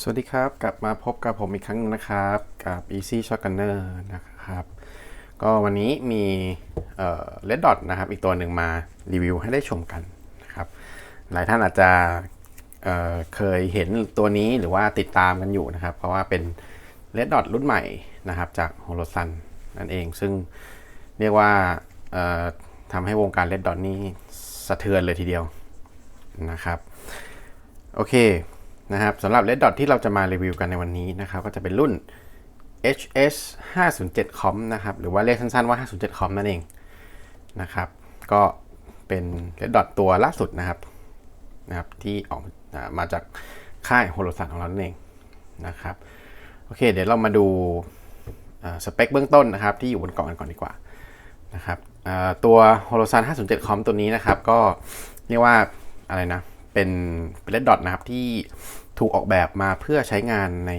สวัสดีครับ กลับมาพบกับผมอีกครั้งหนึงนะครับ กับ Easy Shotgunner นะครับ ก็วันนี้มีเอ่อ Red Dot นะครับ อีกตัวหนึ่งมารีวิวให้ได้ชมกันนะครับ หลายท่านอาจจะเอ่อเคยเห็นตัวนี้หรือว่าติดตามกันอยู่นะครับ เพราะว่าเป็น Red Dot รุ่นใหม่นะครับ จาก h o l o s u n นั่นเอง ซึ่งเรียกว่าเอ่อทำให้วงการ Red Dot นี้สะเทือนเลยทีเดียวนะครับ โอเค นะครับสำหรับ Red Dot ที่เราจะมารีวิวกันในวันนี้นะครับก็จะเป็นรุ่น HS 507 com นะครับหรือว่าเรียกสั้นๆว่า 507 com นั่นเองนะครับก็เป็น Red Dot ตัวล่าสุดนะครับนะครับที่ออกมาจากค่ายโฮโลซันของเรานั่นเองนะครับโอเค เดี๋ยวเรามาดูสเปคเบื้องต้นนะครับที่อยู่บนกล่องกันก่อนดีกว่านะครับอ่าตัว h o l o s u n 507 com ตัวนี้นะครับก็เรียกว่าอะไรนะ เป็นเป็นเลดดอทนะครับที่ถูกออกแบบมาเพื่อใช้งานใน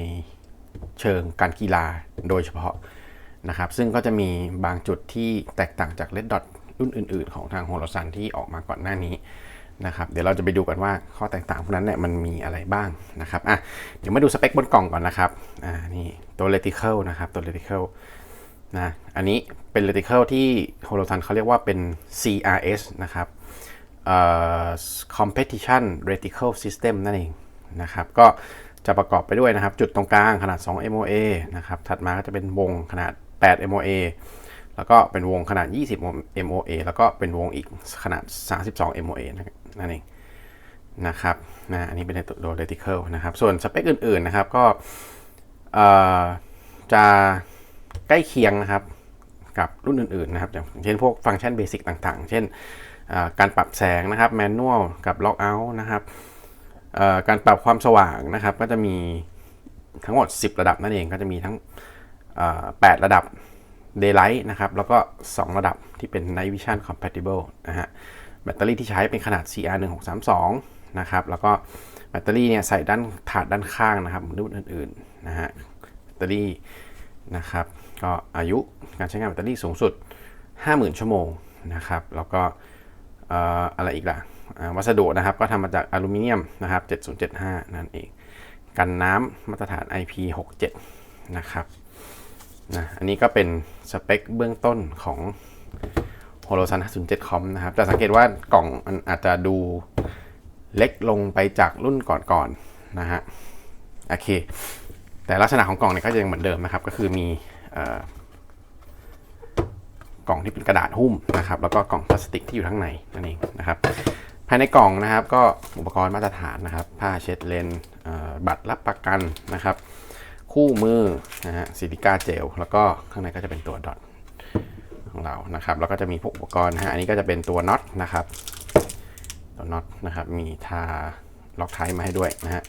เชิงการกีฬาโดยเฉพาะนะครับ ซึ่งก็จะมีบางจุดที่แตกต่างจากเลดดอทรุ่นอื่น ๆ ของทางโฮโลซันที่ออกมาก่อนหน้านี้นะครับเดี๋ยวเราจะไปดูกันว่าข้อแตกต่างพวกนั้นเนี่ยมันมีอะไรบ้างนะครับอะเดี๋ยวมาดูสเปคบนกล่องก่อนนะครับอ่านี่ตัว reticle นะครับตัว reticle นะอันนี้เป็น reticle ที่โฮโลซันเขาเรียกว่าเป็น CRS นะครับ competition reticle system นั่นเองนะครับ ก็จะประกอบไปด้วยนะครับ จุดตรงกลางขนาด 2 MOA นะครับ ถัดมาก็จะเป็นวงขนาด 8 MOA แล้วก็เป็นวงขนาด 20 MOA แล้วก็เป็นวงอีกขนาด 32 MOA นั่นเองนะครับนะอันนี้เป็นตัว reticle นะครับ ส่วนสเปคอื่น ๆ นะครับก็จะใกล้เคียงนะครับกับรุ่นอื่น ๆ นะครับอย่างเช่นพวกฟังก์ชันเบสิกต่าง ๆ เช่น การปรับแสงนะครับแมนนวลกับล็อกเอาท์นะครับการปรับความสว่างนะครับ ก็จะมีทั้งหมด 10 ระดับนั่นเองก็จะมีทั้ง 8 ระดับ Daylight นะครับ แล้วก็ 2 ระดับที่เป็น Night Vision Compatible นะฮะแบตเตอรี่ที่ใช้เป็นขนาด CR1632 นะครับ แล้วก็แบตเตอรี่เนี่ยใส่ด้านถาดด้านข้างนะครับเหมือนรุ่นอื่นๆนะฮะแบตเตอรี่นะครับ ก็อายุการใช้งานแบตเตอรี่สูงสุด 50,000 ชั่วโมงนะครับ แล้วก็ อะไรอีกล่ะวัสดุนะครับก็ทำมาจากอลูมิเนียมนะครับ 7075 นั่นเอง กันน้ำมาตรฐาน IP67 นะครับนะอันนี้ก็เป็นสเปคเบื้องต้นของ h o l o s u n 507 com นะครับ แต่สังเกตว่ากล่องมันอาจจะดูเล็กลงไปจากรุ่นก่อนๆนะฮะ โอเค แต่ลักษณะของกล่องเนี่ยก็จะยังเหมือนเดิมนะครับ ก็คือมีอ กล่องที่เป็นกระดาษหุ้มนะครับแล้วก็กล่องพลาสติกที่อยู่ข้างในนั่นเองนะครับภายในกล่องนะครับก็อุปกรณ์มาตรฐานนะครับ ผ้าเช็ดเลนส์บัตรรับประกันนะครับ คู่มือนะฮะซิลิก้าเจลแล้วก็ข้างในก็จะเป็นตัวดอทของเรานะครับแล้วก็จะมีพวกอุปกรณ์นะฮะอันนี้ก็จะเป็นตัวน็อตนะครับตัวน็อตนะครับมีทาล็อกไทมาให้ด้วยนะฮะ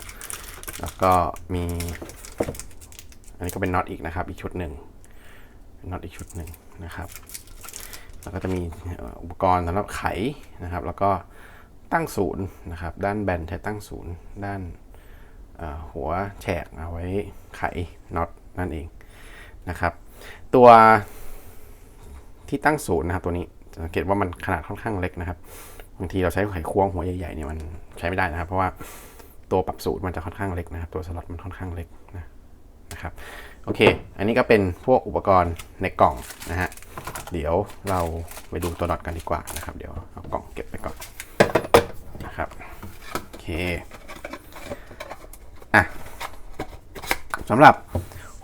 แล้วก็มี อันนี้ก็เป็นน็อตอีกนะครับ อีกชุดหนึ่งน็อตอีกชุดหนึ่งนะครับ แล้วก็จะมีอุปกรณ์สำหรับไขนะครับ แล้วก็ตั้งศูนย์นะครับ ด้านแบนใช้ตั้งศูนย์ ด้านหัวแฉกเอาไว้ไขน็อตนั่นเองนะครับ ตัวที่ตั้งศูนย์นะครับตัวนี้สังเกตว่ามันขนาดค่อนข้างเล็กนะครับบางทีเราใช้ไขควงหัวใหญ่ๆเนี่ยมันใช้ไม่ได้นะครับ เพราะว่าตัวปรับศูนย์มันจะค่อนข้างเล็กนะครับ ตัวสล็อตมันค่อนข้างเล็กนะนะครับ โอเค อันนี้ก็เป็นพวกอุปกรณ์ในกล่องนะฮะ เดี๋ยวเราไปดูตัวน็อตกันดีกว่านะครับ เดี๋ยวเอากล่องเก็บไปก่อนนะครับโอเคอะสำหรับ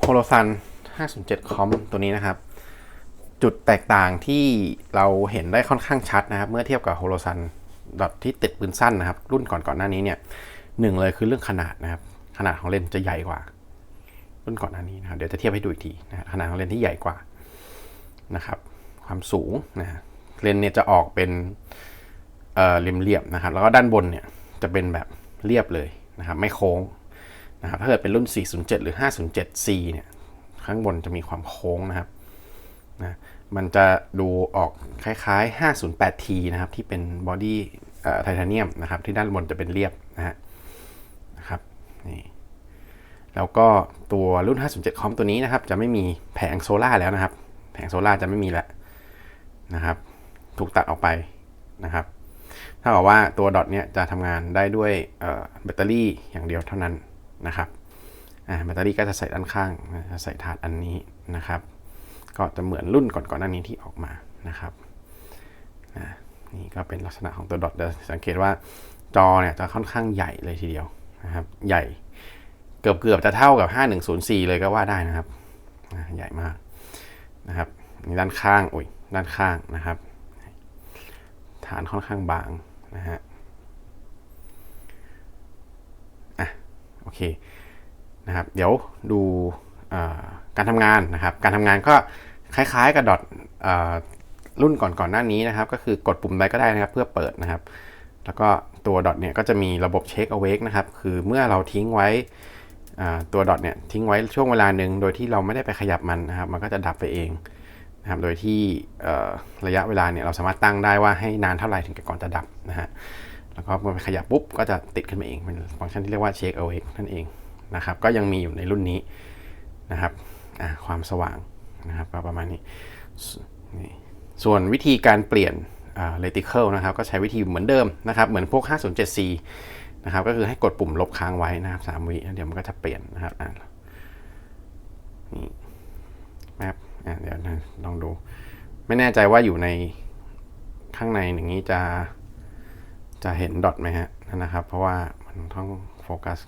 h o l o s u n 507 com ตัวนี้นะครับ จุดแตกต่างที่เราเห็นได้ค่อนข้างชัดนะครับ เมื่อเทียบกับ h o l o s u n ดอทที่ติดปืนสั้นนะครับ รุ่นก่อนก่อนๆหน้านี้เนี่ยหนึ่งเลยคือเรื่องขนาดนะครับ ขนาดของเลนส์จะใหญ่กว่า รุ่นก่อนหน้านี้นะครับเดี๋ยวจะเทียบให้ดูอีกทีนะขนาดของเลนที่ใหญ่กว่านะครับ ความสูงนะเลนเนี่ยจะออกเป็นเอ่อเหลี่ยมๆนะครับ แล้วก็ด้านบนเนี่ยจะเป็นแบบเรียบเลยนะครับ ไม่โค้งนะครับถ้าเกิดเป็นรุ่น 407 หรือ 507C เนี่ยข้างบนจะมีความโค้งนะครับนะมันจะดูออกคล้ายๆ 508T นะครับ ที่เป็นบอดี้ไทเทเนียมนะครับ ที่ด้านบนจะเป็นเรียบนะฮะนะครับนี่ แล้วก็ตัวรุ่น 507 คอมตัวนี้นะครับ จะไม่มีแผงโซล่าแล้วนะครับ แผงโซล่าจะไม่มีแล้วนะครับ ถูกตัดออกไปนะครับเท่ากับว่าตัวดอทเนี่ยจะทำงานได้ด้วยแบตเตอรี่อย่างเดียวเท่านั้นนะครับแบตเตอรี่ก็จะใส่ด้านข้างจะใส่ถาดอันนี้นะครับ ก็จะเหมือนรุ่นก่อนๆหน้านี้ที่ออกมานะครับน,นี่ก็เป็นลักษณะของตัวดอทเดี๋ยวสังเกตว่าจอเนี่ยจะค่อนข้างใหญ่เลยทีเดียวนะครับ ใหญ่ เกือบเกือบๆจะเท่ากับ 5104 เลยก็ว่าได้นะครับ ใหญ่มากนะครับมีด้านข้างโอ้ยด้านข้างนะครับ ฐานค่อนข้างบางนะฮะอะโอเคนะครับ เดี๋ยวดูการทำงานนะครับ การทำงานก็คล้ายๆกับดอทรุ่นก่อนๆหน้านี้นะครับ ก็คือกดปุ่มใดก็ได้นะครับ เพื่อเปิดนะครับ แล้วก็ตัวดอทเนี่ยก็จะมีระบบเช็คเอาเวกนะครับ คือเมื่อเราทิ้งไว้ ตัวดอทเนี่ยทิ้งไว้ช่วงเวลาหนึ่งโดยที่เราไม่ได้ไปขยับมันนะครับ มันก็จะดับไปเองนะครับ โดยที่ระยะเวลาเนี่ยเราสามารถตั้งได้ว่าให้นานเท่าไหร่ถึงก่อนจะดับนะฮะ แล้วก็เมื่อไปขยับปุ๊บก็จะติดขึ้นมาเองเป็นฟังก์ชันที่เรียกว่า check awake นั่นเองนะครับ ก็ยังมีอยู่ในรุ่นนี้นะครับความสว่างนะครับก็ประมาณนี้สนี่ส่วนวิธีการเปลี่ยนอ่า reticle นะครับ ก็ใช้วิธีเหมือนเดิมนะครับ เหมือนพวก 507C นะครับ ก็คือให้กดปุ่มลบค้างไว้นะครับ3วิเดี๋ยวมันก็จะเปลี่ยนนะครับอะนี่แมปอะเดี๋ยวนะลองดู ไม่แน่ใจว่าอยู่ในข้างในอย่างนี้จะจะเห็นดอทไหมฮะนะครับ เพราะว่ามันต้องโฟกัส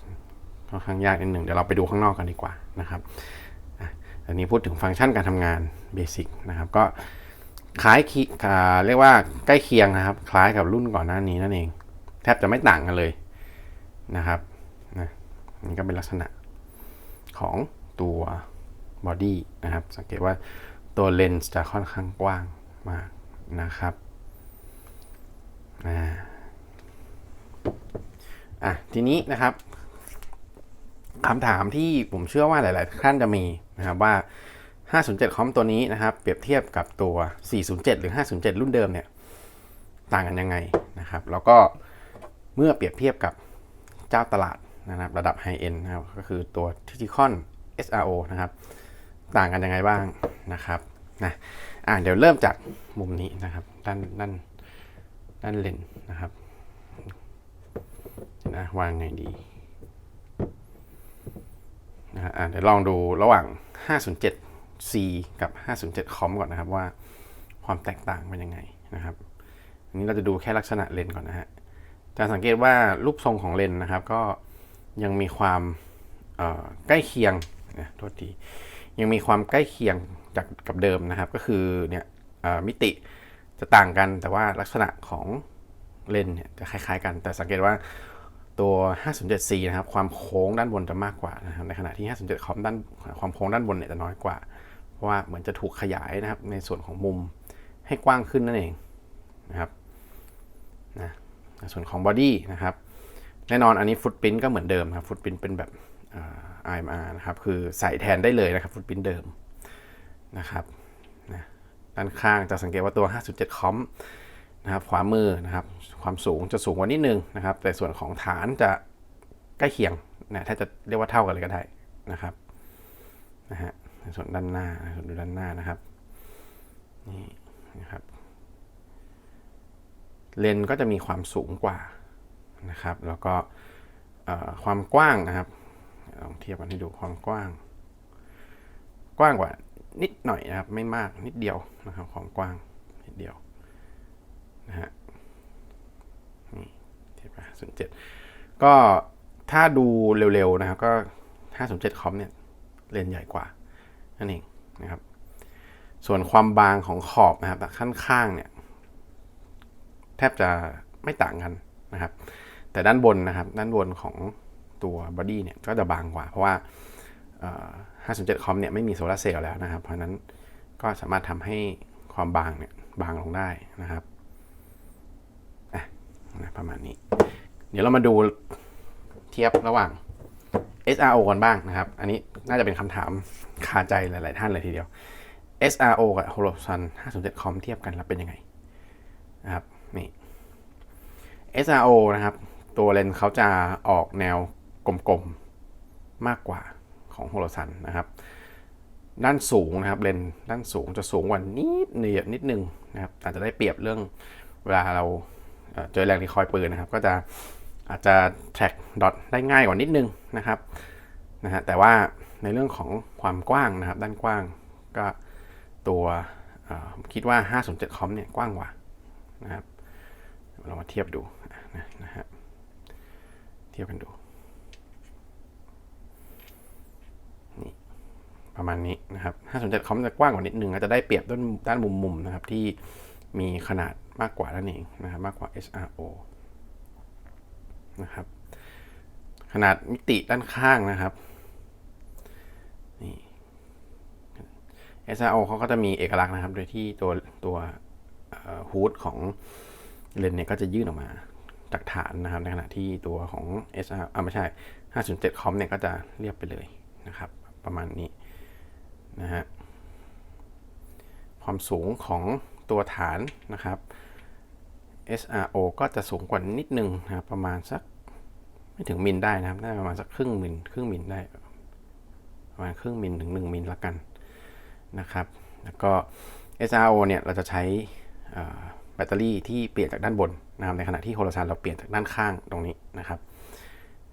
ค่อนข้างยากนิดหนึ่งเดี๋ยวเราไปดูข้างนอกกันดีกว่านะครับอันนี้พูดถึงฟังก์ชันการทำงานเบสิกนะครับ ก็คล้ายอ่าเรียกว่าใกล้เคียงนะครับ คล้ายกับรุ่นก่อนหน้านี้นั่นเอง แทบจะไม่ต่างกันเลย นะครับนะนี่ก็เป็นลักษณะของตัวบอดี้นะครับ สังเกตว่าตัวเลนส์จะค่อนข้างกว้างมากนะครับอ่าอะทีนี้นะครับคำถามที่ผมเชื่อว่าหลาย ๆ ท่านจะมีนะครับว่า 507 คอมตัวนี้นะครับ เปรียบเทียบกับตัว 407 หรือ 507 รุ่นเดิมเนี่ย ต่างกันยังไงนะครับ แล้วก็เมื่อเปรียบเทียบกับ เจ้าตลาดนะครับระดับไฮเอ็นนะครับก็คือตัว t i t i c o n SRO นะครับต่างกันยังไงบ้างนะครับนะอ่าเดี๋ยวเริ่มจากมุมนี้นะครับด้านด้านด้านเลนนะครับนะวางไงดีนะฮะเดี๋ยวลองดูระหว่าง 507C กับ 507 คอมก่อนนะครับว่าความแตกต่างเป็นยังไงนะครับอันนี้เราจะดูแค่ลักษณะเลนก่อนนะฮะ จะสังเกตว่ารูปทรงของเลนนะครับ ก็ยังมีความใกล้เคียงนะโทษทียังมีความใกล้เคียงจากกับเดิมนะครับ ก็คือเนี่ยมิติจะต่างกันแต่ว่าลักษณะของเลนเนี่ยจะคล้ายๆกัน แต่สังเกตว่าตัว 507C นะครับ ความโค้งด้านบนจะมากกว่านะครับ ในขณะที่ 507 คอมด้านความโค้งด้านบนเนี่ยจะน้อยกว่า เพราะว่าเหมือนจะถูกขยายนะครับในส่วนของมุมให้กว้างขึ้นนั่นเองนะครับ ส่วนของบอดี้นะครับแน่นอนอันนี้ฟุตปรินก็เหมือนเดิมครับฟุตปรินเป็นแบบ IMR นะครับคือใส่แทนได้เลยนะครับฟุตปรินเดิมนะครับนะด้านข้างจะสังเกตว่าตัว 5.7 คอมนะครับขวามือนะครับความสูงจะสูงกว่านิดนึงนะครับ แต่ส่วนของฐานจะใกล้เคียงนะถ้าจะเรียกว่าเท่ากันเลยก็ได้นะครับนะฮะส่วนด้านหน้าส่วนดูด้านหน้านะครับนี่นะครับ เลนก็จะมีความสูงกว่านะครับ แล้วก็ความกว้างนะครับลองเทียบกันให้ดูความกว้าง กว้างกว่านิดหน่อยนะครับ ไม่มากนิดเดียวนะครับความกว้างนิดเดียวนะฮะนี่เทียบกับ507ก็ถ้าดูเร็วๆนะครับ ก็507คอมเนี่ยเลนใหญ่กว่านั่นเองนะครับ ส่วนความบางของขอบนะครับแต่ข้างๆเนี่ย แทบจะไม่ต่างกันนะครับ แต่ด้านบนนะครับด้านบนของตัวบอดี้เนี่ยก็จะบางกว่า เพราะว่า 507 คอมเนี่ยไม่มีโซลาร์เซลล์แล้วนะครับ เพราะนั้นก็สามารถทำให้ความบางเนี่ยบางลงได้นะครับนะประมาณนี้ เดี๋ยวเรามาดูเทียบระหว่าง SRO กันบ้างนะครับ อันนี้น่าจะเป็นคำถามคาใจหลาย ๆ ท่านเลยทีเดียว SRO กับ Holosun 507คอมเทียบกันแล้วเป็นยังไงนะครับ SRO นะครับ ตัวเลนส์เขาจะออกแนวกลมๆ มากกว่าของโฮโลซันนะครับ ด้านสูงนะครับเลนส์ด้านสูงจะสูงกว่านิดเนียนิดนึงนะครับอาจจะได้เปรียบเรื่องเวลาเราเจอแรงที่คอยปืนนะครับ ก็จะอาจจะ track dot ได้ง่ายกว่านิดนึงนะครับนะฮะแต่ว่าในเรื่องของความกว้างนะครับ ด้านกว้างก็ตัวผมคิดว่า 507 คอมเนี่ยกว้างกว่านะครับ เรามาเทียบดูนะนะฮะเทียบกันดูนี่ประมาณนี้นะครับ507คอมจะกว้างกว่านิดนึงอาจะได้เปรียบด้านด้านมุมมุมนะครับ ที่มีขนาดมากกว่านั่นเองนะครับมากกว่า SRO นะครับ ขนาดมิติด้านข้างนะครับนี่ SRO เขาก็จะมีเอกลักษณ์นะครับ โดยที่ตัวตัวฮูดของ เลนเนี่ยก็จะยื่นออกมาจากฐานนะครับ ในขณะที่ตัวของ SR อ่าไม่ใช่ 507 คอมเนี่ยก็จะเรียบไปเลยนะครับ ประมาณนี้นะฮะความสูงของตัวฐานนะครับ SRO ก็จะสูงกว่านิดนึงนะครับประมาณสักไม่ถึงมิลได้นะครับได้ประมาณสักครึ่งมิลครึ่งมิลได้ประมาณครึ่งมิลถึง 1 มิลละกันนะครับ แล้วก็ SRO เนี่ยเราจะใช้อ่อ แบตเตอรี่ที่เปลี่ยนจากด้านบนนะครับในขณะที่โฮโลซานเราเปลี่ยนจากด้านข้างตรงนี้นะครับ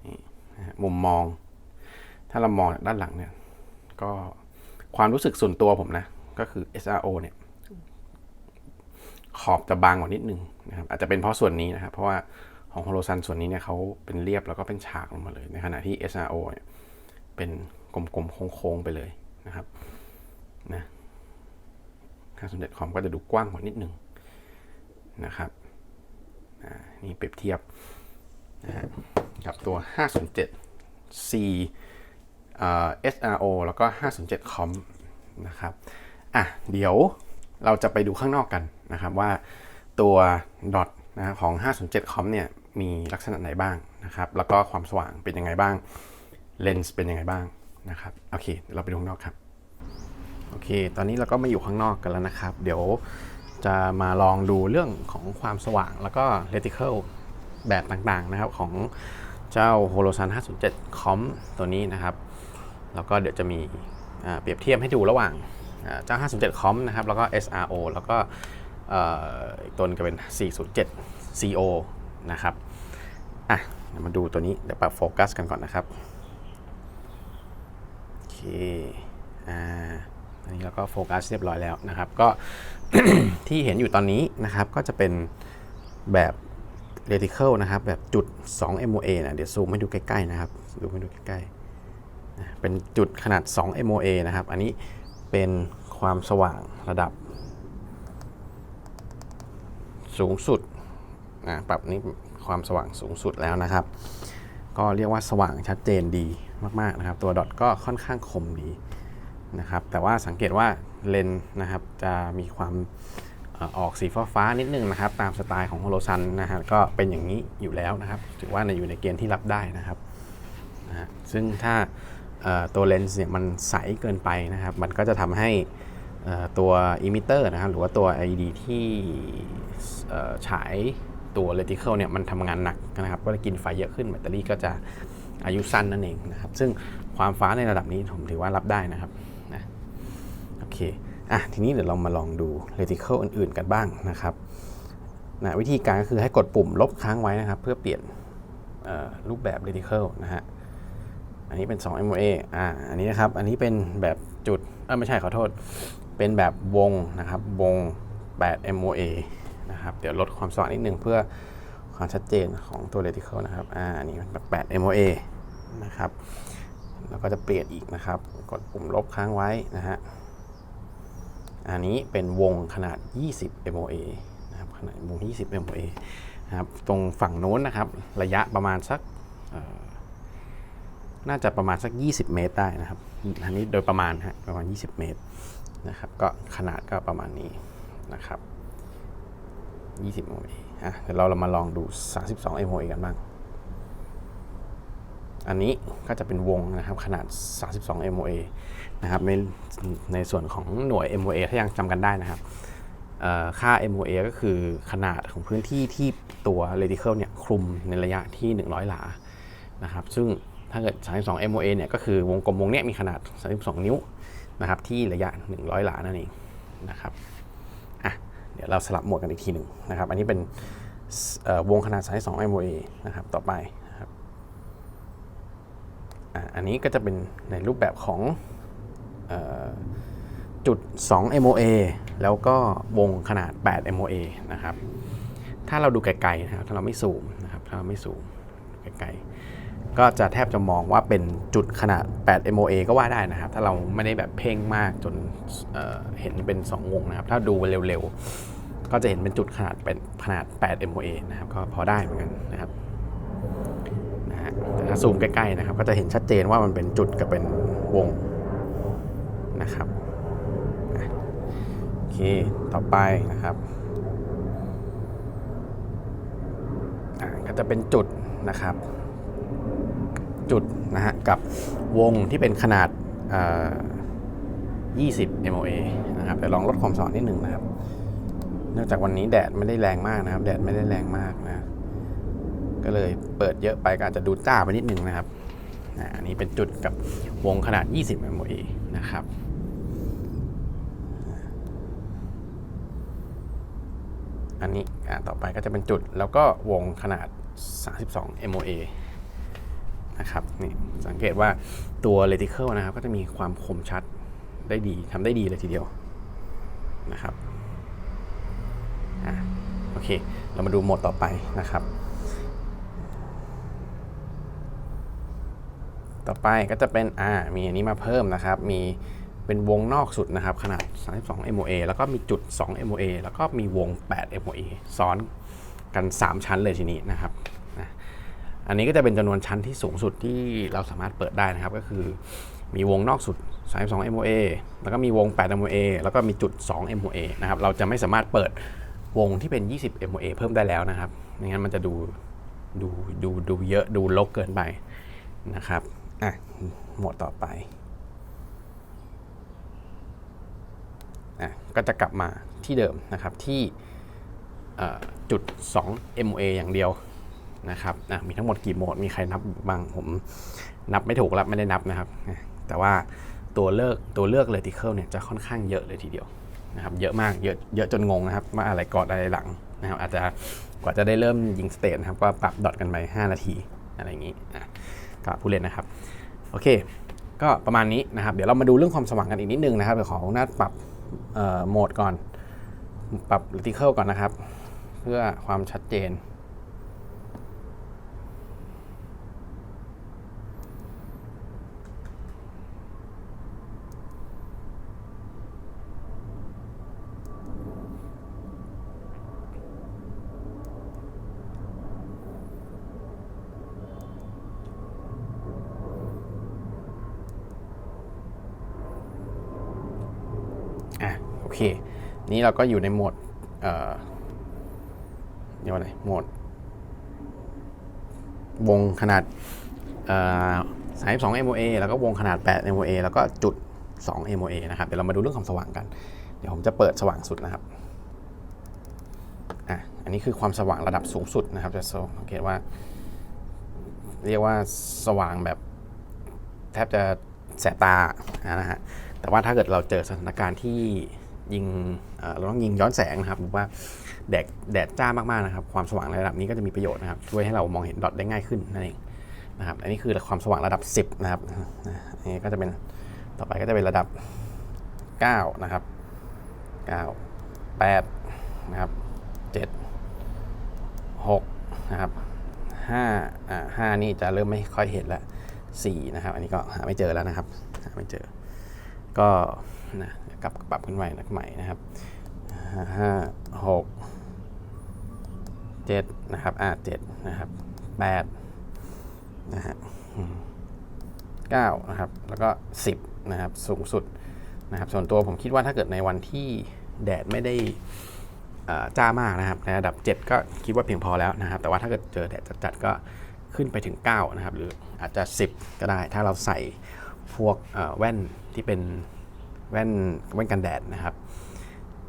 นี่มุมมอง ถ้าเรามองจากด้านหลังเนี่ยก็ความรู้สึกส่วนตัวผมนะ ก็คือ SRO เนี่ยขอบจะบางกว่านิดนึงนะครับอาจจะเป็นเพราะส่วนนี้นะครับ เพราะว่าของโฮโลซันส่วนนี้เนี่ยเขาเป็นเรียบแล้วก็เป็นฉากลงมาเลย ในขณะที่ SRO เนี่ยเป็นกลมๆโค้งๆไปเลยนะครับนะค่าสมเด็จคอมก็จะดูกว้างกว่านิดนึง นะครับนี่เปรียบเทียบกับตัว 507 C เอ่อ SRO แล้วก็ 507คอมนะครับอะเดี๋ยวเราจะไปดูข้างนอกกันนะครับว่าตัวดอทนะของ 507คอมเนี่ยมีลักษณะไหนบ้างนะครับ แล้วก็ความสว่างเป็นยังไงบ้าง เลนส์เป็นยังไงบ้างนะครับ โอเค เราไปดูข้างนอกครับ โอเค ตอนนี้เราก็มาอยู่ข้างนอกกันแล้วนะครับ เดี๋ยว จะมาลองดูเรื่องของความสว่างแล้วก็ reticle แบบต่างๆนะครับของเจ้า Holosun 507 com ตัวนี้นะครับ แล้วก็เดี๋ยวจะมีเปรียบเทียบให้ดูระหว่างเจ้า 507 com นะครับ แล้วก็ SRO แล้วก็อีกตัวนึงก็เป็น 407 CO นะครับอะมาดูตัวนี้เดี๋ยวปรับโฟกัสกันก่อนนะครับโอเคอ่าอันนี้เราก็โฟกัสเรียบร้อยแล้วนะครับ ก็ ที่เห็นอยู่ตอนนี้นะครับก็จะเป็นแบบ reticle นะครับ แบบจุด 2 MOA นะเดี๋ยวซูมให้ดูใกล้ๆนะครับซูมให้ดูใกล้ๆเป็นจุดขนาด 2 MOA นะครับ อันนี้เป็นความสว่างระดับ สูงสุดนะปรับนี้ความสว่างสูงสุดแล้วนะครับ ก็เรียกว่าสว่างชัดเจนดีมากๆนะครับ ตัวดอทก็ค่อนข้างคมดี นะครับแต่ว่าสังเกตว่าเลนนะครับจะมีความออกสีฟ้าๆนิดนึงนะครับ ตามสไตล์ของโฮโลซันนะฮะก็เป็นอย่างนี้อยู่แล้วนะครับ ถือว่าในอยู่ในเกณฑ์ที่รับได้นะครับนะฮะซึ่งถ้าตัวเลนส์เนี่ยมันใสเกินไปนะครับ มันก็จะทำให้ตัวอิมิเตอร์นะครับหรือว่าตัว LED ที่ฉายตัว reticle เนี่ยมันทำงานหนักนะครับ ก็จะกินไฟเยอะขึ้นแบตเตอรี่ก็จะอายุสั้นนั่นเองนะครับ ซึ่งความฟ้าในระดับนี้ผมถือว่ารับได้นะครับ เคอะทีนี้เดี๋ยวเรามาลองดู reticle อื่นๆกันบ้างนะครับนะวิธีการก็คือให้กดปุ่มลบค้างไว้นะครับ เพื่อเปลี่ยนรูปแบบ reticle นะฮะอันนี้เป็น 2 MOA อ่าอันนี้นะครับ อันนี้เป็นแบบจุดเออไม่ใช่ขอโทษ เป็นแบบวงนะครับ วง 8 MOA นะครับ เดี๋ยวลดความสว่างนิดนึงเพื่อความชัดเจนของตัว reticle นะครับอ่าอันนี้เป็นแบบ8 MOA นะครับ แล้วก็จะเปลี่ยนอีกนะครับ กดปุ่มลบค้างไว้นะฮะ อันนี้เป็นวงขนาด 20 MOA นะครับขนาดวง 20 MOA นะครับตรงฝั่งโน้นนะครับ ระยะประมาณสักน่าจะประมาณสัก 20 เมตรได้นะครับอันนี้โดยประมาณฮะประมาณ 20 เมตรนะครับ ก็ขนาดก็ประมาณนี้นะครับ 20 MOA อะเดี๋ยวเราเรามาลองดู 32 MOA กันบ้าง อันนี้ก็จะเป็นวงนะครับขนาด 32 MOA นะครับในในส่วนของหน่วย MOA ถ้ายังจำกันได้นะครับค่า MOA ก็คือขนาดของพื้นที่ที่ตัว reticle เนี่ยคลุมในระยะที่ 100 หลานะครับซึ่งถ้าเกิด 32 MOA เนี่ยก็คือวงกลมวงเนี้ยมีขนาด 32 นิ้วนะครับที่ระยะ 100 หลานั่นเองนะครับอะเดี๋ยวเราสลับหมวดกันอีกทีหนึ่งนะครับ อันนี้เป็นวงขนาด 32 MOA นะครับต่อไป อันนี้ก็จะเป็นในรูปแบบของออจุด 2 MOA แล้วก็วงขนาด 8 MOA นะครับ ถ้าเราดูไกลๆนะครับถ้าเราไม่ซูมนะครับถ้าเราไม่ซูมไกลๆก็จะแทบจะมองว่าเป็นจุดขนาด 8 MOA ก็ว่าได้นะครับ ถ้าเราไม่ได้แบบเพ่งมากจนเเห็นเป็น 2 วงนะครับ ถ้าดูเร็วๆ ก็จะเห็นเป็นจุดขนาดเป็นขนาด 8 MOA นะครับ ก็พอได้เหมือนกันนะครับ ซูมใกล้ๆนะครับ ก็จะเห็นชัดเจนว่ามันเป็นจุดกับเป็นวงนะครับโอเคต่อไปนะครับก็จะเป็นจุดนะครับ จุดนะฮะกับวงที่เป็นขนาด20 MOA นะครับเดี๋ยวลองลดความสว่างนิดหนึ่งนะครับ เนื่องจากวันนี้แดดไม่ได้แรงมากนะครับ แดดไม่ได้แรงมากนะ ก็เลยเปิดเยอะไปก็อาจจะดูจ้าไปนิดนึงนะครับอันนี้เป็นจุดกับวงขนาด 20 MOA นะครับอันนี้ต่อไปก็จะเป็นจุดแล้วก็วงขนาด 32 MOA นะครับนี่สังเกตว่าตัว reticle นะครับ ก็จะมีความคมชัดได้ดีทำได้ดีเลยทีเดียวนะครับอโอเค เรามาดูโหมดต่อไปนะครับ ต่อไปก็จะเป็นอ่ามีอันนี้มาเพิ่มนะครับ มีเป็นวงนอกสุดนะครับ ขนาด 32 MOA แล้วก็มีจุด 2 MOA แล้วก็มีวง 8 MOA ซ้อนกัน 3 ชั้นเลยทีนี้นะครับนะอันนี้ก็จะเป็นจำนวนชั้นที่สูงสุดที่เราสามารถเปิดได้นะครับ ก็คือมีวงนอกสุด 32 MOA แล้วก็มีวง 8 MOA แล้วก็มีจุด 2 MOA นะครับ เราจะไม่สามารถเปิดวงที่เป็น 20 MOA เพิ่มได้แล้วนะครับไม่งั้นมันจะดูดูดูดูเยอะดูลกเกินไปนะครับ อะ หมวดต่อไปอะก็จะกลับมาที่เดิมนะครับที่จุด 2 MOA อย่างเดียวนะครับมีทั้งหมดกี่โหมด มีใครนับบ้าง ผมนับไม่ถูกแล้วไม่ได้นับนะครับ แต่ว่าตัวเลือกตัวเลือก reticle เนี่ยจะค่อนข้างเยอะเลยทีเดียวนะครับ เยอะมาก เยอะเยอะจนงงนะครับ ว่าอะไรก่อนอะไรหลังนะครับ อาจจะกว่าจะได้เริ่มยิงสเตทนะครับ ก็ปรับดอทกันไป 5 นาทีอะไรอย่างนี้อะ ก็ผู้เล่นนะครับ โอเค ก็ประมาณนี้นะครับ เดี๋ยวเรามาดูเรื่องความสว่างกันอีกนิดนึงนะครับเดี๋ยวขอหน้าปรับโหมดก่อน ปรับ reticle ก่อนนะครับ เพื่อความชัดเจน เค นี้เราก็อยู่ในโหมดเอ่อเรียกว่าอะไรโหมด วงขนาดเอ่อ32 MOA แล้วก็วงขนาด 8 MOA แล้วก็จุด 2 MOA นะครับ เดี๋ยวเรามาดูเรื่องความสว่างกัน เดี๋ยวผมจะเปิดสว่างสุดนะครับ อะ อันนี้คือความสว่างระดับสูงสุดนะครับ จะสังเกตว่า เรียกว่าสว่างแบบแทบจะแสบตานะฮะ แต่ว่าถ้าเกิดเราเจอสถานการณ์ที่ ยิงเราต้องยิงย้อนแสงนะครับหรือว่าแดดแดดจ้ามากๆนะครับความสว่างระดับนี้ก็จะมีประโยชน์นะครับช่วยให้เรามองเห็นดอทได้ง่ายขึ้นนั่นเองนะครับอันนี้คือความสว่างระดับ 10 นะครับนะอันนี้ก็จะเป็นต่อไปก็จะเป็นระดับ 9 นะครับ 9 8 นะครับ 7 6 นะครับ5อ่า5นี่จะเริ่มไม่ค่อยเห็นละ4นะครับ อันนี้ก็หาไม่เจอแล้วนะครับ หาไม่เจอ ก็นะกลับปรับขึ้นใหม่นักใหม่นะครับห้าหกเจ็ดนะครับอ่าเจ็ดนะครับแปดนะฮะอืมเก้านะครับ แล้วก็สิบนะครับ สูงสุดนะครับ ส่วนตัวผมคิดว่าถ้าเกิดในวันที่แดดไม่ได้จ้ามากนะครับ ในระดับ 7 ก็คิดว่าเพียงพอแล้วนะครับ แต่ว่าถ้าเกิดเจอแดดจัดๆก็ขึ้นไปถึง 9 นะครับ หรืออาจจะ 10 ก็ได้ ถ้าเราใส่ พวกแว่นที่เป็นแว่นแว่นกันแดดนะครับ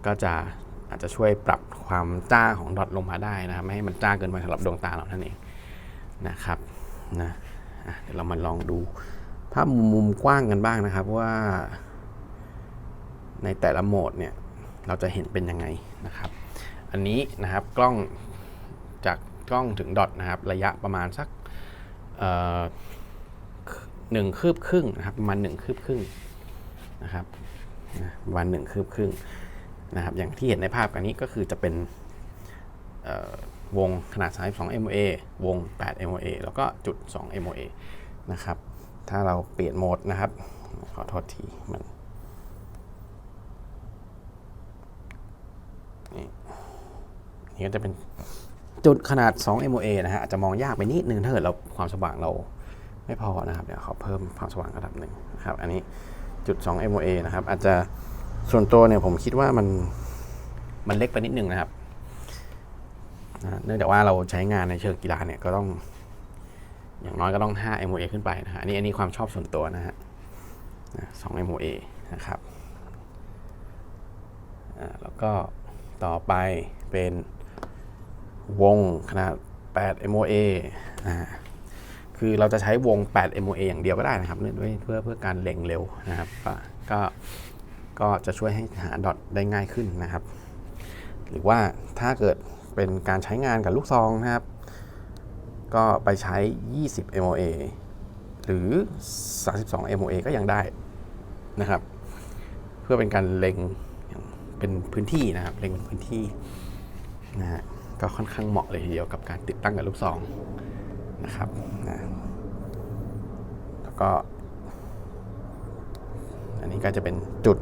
ก็จะอาจจะช่วยปรับความจ้าของดอทลงมาได้นะครับ ไม่ให้มันจ้าเกินไปสำหรับดวงตาเรานั่นเองนะครับนะอะเดี๋ยวเรามาลองดูภาพมุมกว้างกันบ้างนะครับว่า ในแต่ละโหมดเนี่ยเราจะเห็นเป็นยังไงนะครับ อันนี้นะครับกล้องจากกล้องถึงดอทนะครับ ระยะประมาณสัก หนึ่งคืบครึ่งนะครับประมาณหนึ่งคืบครึ่งนะครับนะประมาณหนึ่งคืบครึ่งนะครับอย่างที่เห็นในภาพกันนี้ก็คือจะเป็นวงขนาด 32 MOA วง 8 MOA แล้วก็จุด 2 MOA นะครับ ถ้าเราเปลี่ยนโหมดนะครับ ขอโทษทีมันนี่ก็จะเป็นจุดขนาด 2 MOA นะฮะอาจจะมองยากไปนิดนึงถ้าเกิดเราความสว่างเรา ไม่พอนะครับเดี๋ยวขอเพิ่มความสว่างระดับหนึ่งนะครับอันนี้จุด 2 MOA นะครับ อาจจะส่วนตัวเนี่ยผมคิดว่ามันมันเล็กไปนิดนึงนะครับนะเนื่องจากว่าเราใช้งานในเชิงกีฬาเนี่ยก็ต้อง อย่างน้อยก็ต้อง 5 MOA ขึ้นไปนะฮะอันนี้อันนี้ความชอบส่วนตัวนะฮะนะ2 MOA นะครับแล้วก็ต่อไปเป็นวงขนาด 8 MOA อ่า คือเราจะใช้วง 8 MOA อย่างเดียวก็ได้นะครับเนื่องด้วยเพื่อเพื่อการเล็งเร็วนะครับก็ก็จะช่วยให้หาดอทได้ง่ายขึ้นนะครับ หรือว่าถ้าเกิดเป็นการใช้งานกับลูกซองนะครับ ก็ไปใช้ 20 MOA หรือ 32 MOA ก็ยังได้นะครับ เพื่อเป็นการเล็งอย่างเป็นพื้นที่นะครับ เล็งเป็นพื้นที่นะฮะก็ค่อนข้างเหมาะเลยทีเดียวกับการติดตั้งกับลูกซอง นะครับนะแล้วก็ อันนี้ก็จะเป็นจุด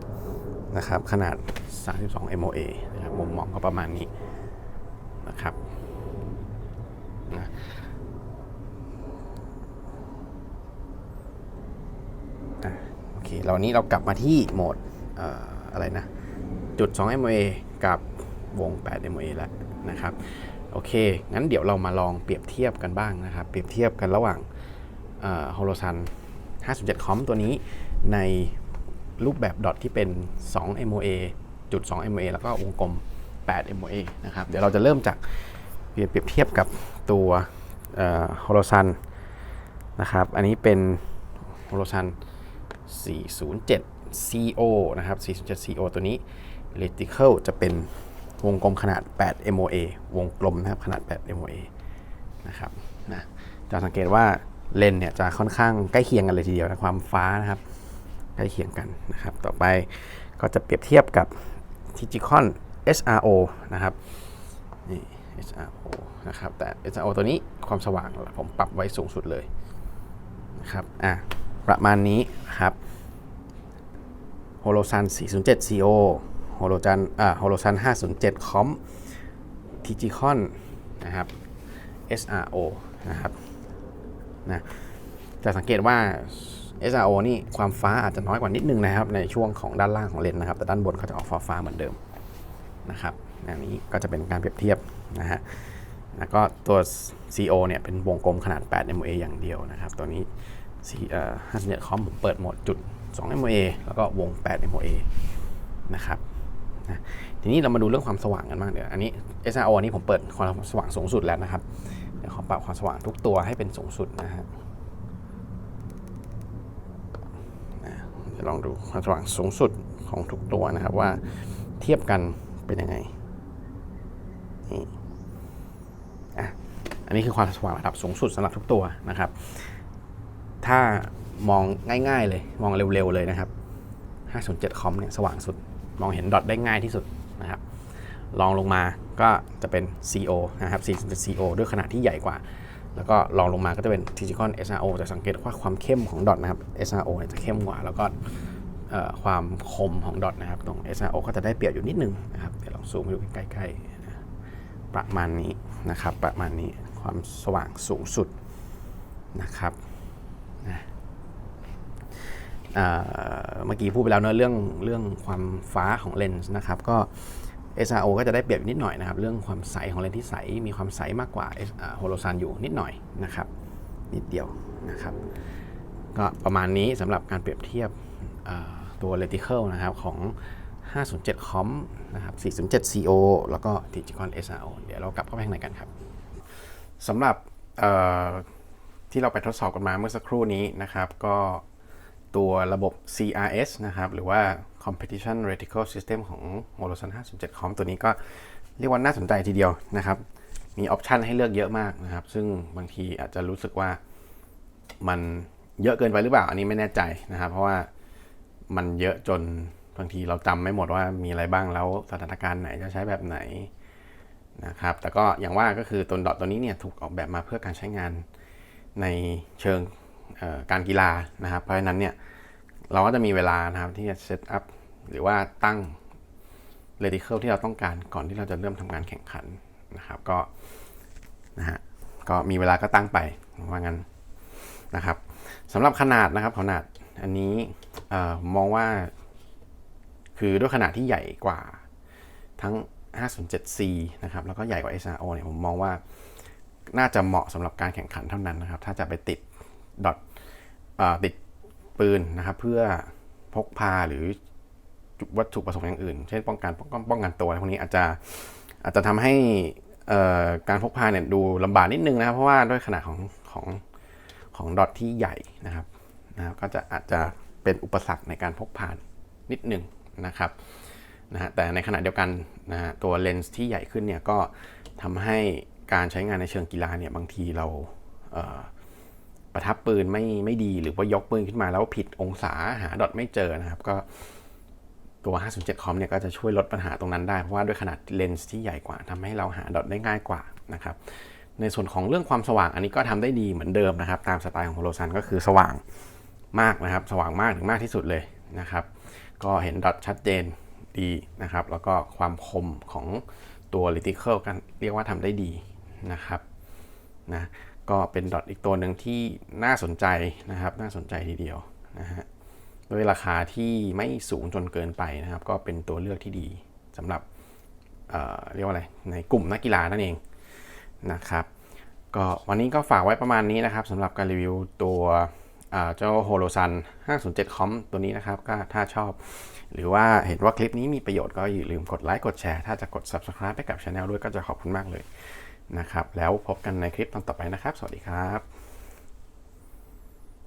นะครับ ขนาด 32 MOA นะครับมุมมองก็ประมาณนี้นะครับนะโอเคเรานี้เรากลับมาที่โหมดออะไรนะ จุด 2 MOA กับวง 8 MOA แล้วนะครับ โอเค งั้นเดี๋ยวเรามาลองเปรียบเทียบกันบ้างนะครับ เปรียบเทียบกันระหว่างฮอลโลซัน57คอมตัวนี้ในรูปแบบดอทที่เป็น 2 MOA จุด2 MOA แล้วก็วงกลม 8 MOA นะครับ เดี๋ยวเราจะเริ่มจากเปรียบเทียบกับตัวฮอลโลซันนะครับ อันนี้เป็นฮอลโลซัน407 CO นะครับ 407 CO ตัวนี้ reticle จะเป็น วงกลมขนาด 8 MOA วงกลมนะครับขนาด 8 MOA นะครับนะจะสังเกตว่าเลนเนี่ยจะค่อนข้างใกล้เคียงกันเลยทีเดียวนะความฟ้านะครับใกล้เคียงกันนะครับ ต่อไปก็จะเปรียบเทียบกับ Tigicon SRO นะครับนี่ SRO นะครับแต่ SRO ตัวนี้ความสว่างผมปรับไว้สูงสุดเลยนะครับอะประมาณนี้ครับโฮโลซัน407 CO โฮโลจันอ่าโฮโลซัน507 คอมทิจิคอนนะครับ SRO นะครับนะจะสังเกตว่า SRO นี่ความฟ้าอาจจะน้อยกว่านิดนึงนะครับ ในช่วงของด้านล่างของเลนส์นะครับ แต่ด้านบนเขาจะออกฟ้าฟ้าเหมือนเดิมนะครับอันนี้ก็จะเป็นการเปรียบเทียบนะฮะแล้วก็ตัว CO เนี่ยเป็นวงกลมขนาด 8 MOA อย่างเดียวนะครับ ตัวนี้4เอ่อ57คอมผมเปิดโหมดจุด 2 MOA แล้วก็วง 8 MOA นะครับ นะทีนี้เรามาดูเรื่องความสว่างกันบ้างเดี๋ยวอันนี้ SRO อันนี้ผมเปิดความสว่างสูงสุดแล้วนะครับเดี๋ยวขอปรับความสว่างทุกตัวให้เป็นสูงสุดนะฮะนะลองดูความสว่างสูงสุดของทุกตัวนะครับว่าเทียบกันเป็นยังไงนี่อะอันนี้คือความสว่างระดับสูงสุดสำหรับทุกตัวนะครับ ถ้ามองง่ายๆเลยมองเร็วๆเลยนะครับ507คอมเนี่ยสว่างสุด มองเห็นดอทได้ง่ายที่สุดนะครับลองลงมาก็จะเป็น CO นะครับ407 CO ด้วยขนาดที่ใหญ่กว่า แล้วก็ลองลงมาก็จะเป็น Tigicon SRO จะสังเกตว่าความเข้มของดอทนะครับ SRO เนี่ยจะเข้มกว่า แล้วก็ความคมของดอทนะครับ ตรง SRO ก็จะได้เปรียบอยู่นิดนึงนะครับเดี๋ยวลองซูมให้ดูใกล้ๆประมาณนี้นะครับ ประมาณนี้ความสว่างสูงสุดนะครับ เมื่อกี้พูดไปแล้วเนะเรื่องเรื่องความฟ้าของเลนส์นะครับก็ SRO ก็จะได้เปรียบนิดหน่อยนะครับ เรื่องความใสของเลนส์ที่ใส มีความใสมากกว่าโฮโลซันอยู่นิดหน่อยนะครับ นิดเดียวนะครับ ก็ประมาณนี้สำหรับการเปรียบเทียบตัว reticle นะครับของ 507 com นะครับ 407 CO แล้วก็ Tigicon SRO เดี๋ยวเรากลับเข้าไปข้างในกันครับสำหรับที่เราไปทดสอบกันมาเมื่อสักครู่นี้นะครับ ก็ ตัวระบบ CRS นะครับ หรือว่า Competition Reticle System ของ Holosun 507 Com ตัวนี้ก็เรียกว่าน่าสนใจทีเดียวนะครับ มีออปชันให้เลือกเยอะมากนะครับ ซึ่งบางทีอาจจะรู้สึกว่ามันเยอะเกินไปหรือเปล่า อันนี้ไม่แน่ใจนะครับ เพราะว่ามันเยอะจนบางทีเราจำไม่หมดว่ามีอะไรบ้างแล้วสถานการณ์ไหนจะใช้แบบไหนนะครับ แต่ก็อย่างว่าก็คือตัวดอทตัวนี้เนี่ยถูกออกแบบมาเพื่อการใช้งานในเชิง การกีฬานะครับ เพราะฉะนั้นเนี่ยเราก็จะมีเวลานะครับที่จะเซตอัพหรือว่าตั้ง reticle ที่เราต้องการก่อนที่เราจะเริ่มทำการแข่งขันนะครับ ก็นะฮะก็มีเวลาก็ตั้งไปว่างั้นนะครับสำหรับขนาดนะครับขนาดอันนี้เอ่อมมองว่าคือด้วยขนาดที่ใหญ่กว่าทั้ง 507C นะครับแล้วก็ใหญ่กว่า SRO เนี่ยผมมองว่าน่าจะเหมาะสำหรับการแข่งขันเท่านั้นนะครับ ถ้าจะไปติด ดอทติดปืนนะครับ เพื่อพกพาหรือวัตถุประสงค์อย่างอื่น เช่นป้องกันป้องกันป้องกันตัวอะไรพวกนี้อาจจะอาจจะทำให้การพกพาเนี่ยดูลำบากนิดนึงนะครับเพราะว่าด้วยขนาดของของของดอทที่ใหญ่นะครับนะบก็จะอาจจะเป็นอุปสรรคในการพกพานิดนึงนะครับนะฮะแต่ในขณะเดียวกันนะฮะตัวเลนส์ที่ใหญ่ขึ้นเนี่ยก็ทำให้การใช้งานในเชิงกีฬาเนี่ยบางทีเราเอ ประทับปืนไม่ไม่ดีหรือว่ายกปืนขึ้นมาแล้วผิดองศาหาดอทไม่เจอนะครับ ก็ตัว 507 คอมเนี่ยก็จะช่วยลดปัญหาตรงนั้นได้ เพราะว่าด้วยขนาดเลนส์ที่ใหญ่กว่าทำให้เราหาดอทได้ง่ายกว่านะครับในส่วนของเรื่องความสว่างอันนี้ก็ทำได้ดีเหมือนเดิมนะครับ ตามสไตล์ของโฮโลซันก็คือสว่างมากนะครับ สว่างมากถึงมากที่สุดเลยนะครับ ก็เห็นดอทชัดเจนดีนะครับ แล้วก็ความคมของตัว reticle กันเรียกว่าทำได้ดีนะครับนะ ก็เป็นดอทอีกตัวหนึ่งที่น่าสนใจนะครับ น่าสนใจทีเดียวนะฮะด้วยราคาที่ไม่สูงจนเกินไปนะครับ ก็เป็นตัวเลือกที่ดีสำหรับเอ่อเรียกว่าอะไร ในกลุ่มนักกีฬานั่นเองนะครับก็วันนี้ก็ฝากไว้ประมาณนี้นะครับสำหรับการรีวิวตัวเจ้า h o l o s u n 507 com ตัวนี้นะครับ ก็ถ้าชอบ หรือว่าเห็นว่าคลิปนี้มีประโยชน์ก็อย่าลืมกดไลค์กดแชร์ ถ้าจะกด subscribe ให้กับช anel ด้วยก็จะขอบคุณมากเลย นะครับ แล้วพบกันในคลิปตอนต่อไปนะครับ สวัสดีครับ